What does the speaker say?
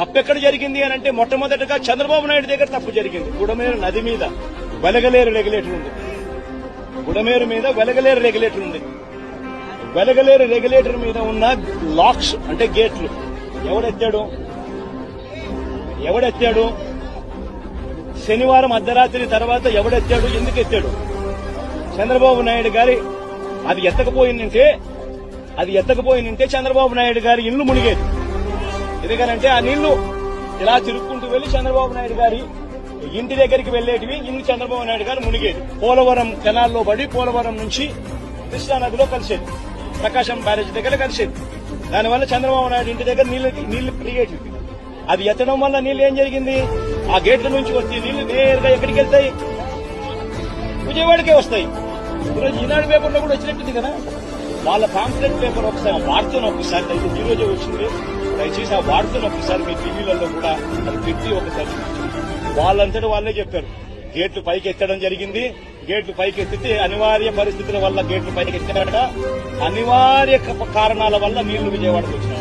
తప్పెక్కడ జరిగింది అని అంటే మొట్టమొదటగా చంద్రబాబు నాయుడు దగ్గర తప్పు జరిగింది. గుడమేరు నది మీద వెలగలేరు రెగ్యులేటర్ ఉంది. గుడమేరు మీద వెలగలేరు రెగ్యులేటర్ ఉంది. వెలగలేరు రెగ్యులేటర్ మీద ఉన్న లాక్స్ అంటే గేట్లు ఎవడెత్తాడు? ఎవడెత్తాడు? శనివారం అర్ధరాత్రి తర్వాత ఎవడెత్తాడు? ఎందుకు ఎత్తాడు? చంద్రబాబు నాయుడు గారి అది ఎత్తకపోయిందంటే అది ఎత్తకపోయిందంటే చంద్రబాబు నాయుడు గారి ఇల్లు మునిగేది. ఎందుకనంటే ఆ నీళ్ళు ఇలా తిరుక్కుంటూ వెళ్ళి చంద్రబాబు నాయుడు గారి ఇంటి దగ్గరికి వెళ్ళేటివి ఇల్లు చంద్రబాబు నాయుడు గారు మునిగేది. పోలవరం కెనాల్లో పడి పోలవరం నుంచి కృష్ణా నదిలో కలిసేది. ప్రకాశం బ్యారేజ్ దగ్గర కలిసేది. దానివల్ల చంద్రబాబు నాయుడు ఇంటి దగ్గర నీళ్ళు నీళ్ళు పెరిగేటివి. అది ఎత్తడం వల్ల నీళ్ళు ఏం జరిగింది? ఆ గేట్ల నుంచి వచ్చే నీళ్ళు నేరుగా ఎక్కడికి వెళ్తాయి? విజయవాడకే వస్తాయి. ఈరోజు ఈనాడు పేపర్లో కూడా వచ్చినట్టుంది కదా? వాళ్ళ పాంప్లెట్ పేపర్ ఒకసారి వార్తను ఒకసారి అయితే ఈ రోజే వచ్చింది. దయచేసి ఆ వార్తను ఒకసారి మీ టీవీలలో కూడా అది పెట్టి ఒకసారి వాళ్ళంతటి వాళ్ళే చెప్పారు. గేట్లు పైకి ఎత్తడం జరిగింది. గేట్లు పైకి ఎత్తితే అనివార్య పరిస్థితుల వల్ల గేట్లు పైకి ఎత్తారట అనివార్య కారణాల వల్ల నీళ్ళు విజయవాడకు వచ్చినాయి.